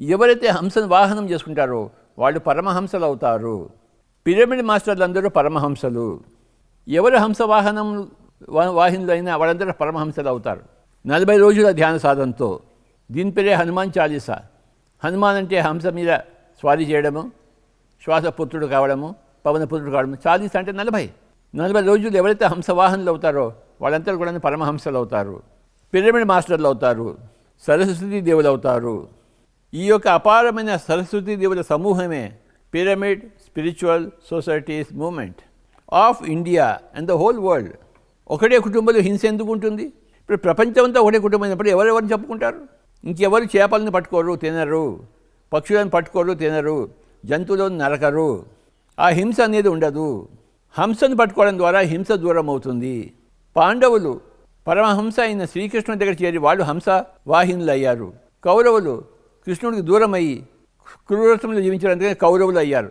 ఎవరైతే హంసను వాహనం చేసుకుంటారో వాళ్ళు పరమహంసలు అవుతారు పిరమిడ్ మాస్టర్లు అందరూ పరమహంసలు. ఎవరు హంస వాహనం వా- వాహినులు అయినా వాళ్ళందరూ పరమహంసలు అవుతారు నలభై రోజుల ధ్యాన సాధనతో. దీని పేరే హనుమాన్ చాలీసా. హనుమాన్ అంటే హంస మీద స్వారీ చేయడము శ్వాసపుత్రుడు కావడము పవనపుత్రుడు కావడము. చాలీస అంటే నలభై. నలభై రోజులు ఎవరైతే హంసవాహనులు అవుతారో వాళ్ళందరూ కూడా పరమహంసలు అవుతారు పిరమిడ్ మాస్టర్లు అవుతారు సరస్వతీ దేవులు అవుతారు ఈ యొక్క అపారమైన సరస్వతి దేవుల సమూహమే pyramid spiritual societies movement of India and the whole world ఒకటే కుటుంబంలో హింస ఎందుకు ఉంటుంది? ఇప్పుడు ప్రపంచమంతా ఒకటే కుటుంబం అయినప్పుడు ఎవరెవరిని చెప్పుకుంటారు ఇంకెవరు చేపలను పట్టుకోరు తినరు. పక్షులను పట్టుకోరు తినరు. జంతువులను నరకరు. ఆ హింస అనేది ఉండదు. హంసను పట్టుకోవడం ద్వారా హింస దూరం అవుతుంది. పాండవులు పరమహంస అయిన శ్రీకృష్ణుడి దగ్గర చేరి వాళ్ళు హంస వాహినులు అయ్యారు కౌరవులు కృష్ణుడికి దూరమయ్యి క్రూరత్వంలో జీవించారు జీవించడానికి కౌరవులు అయ్యారు.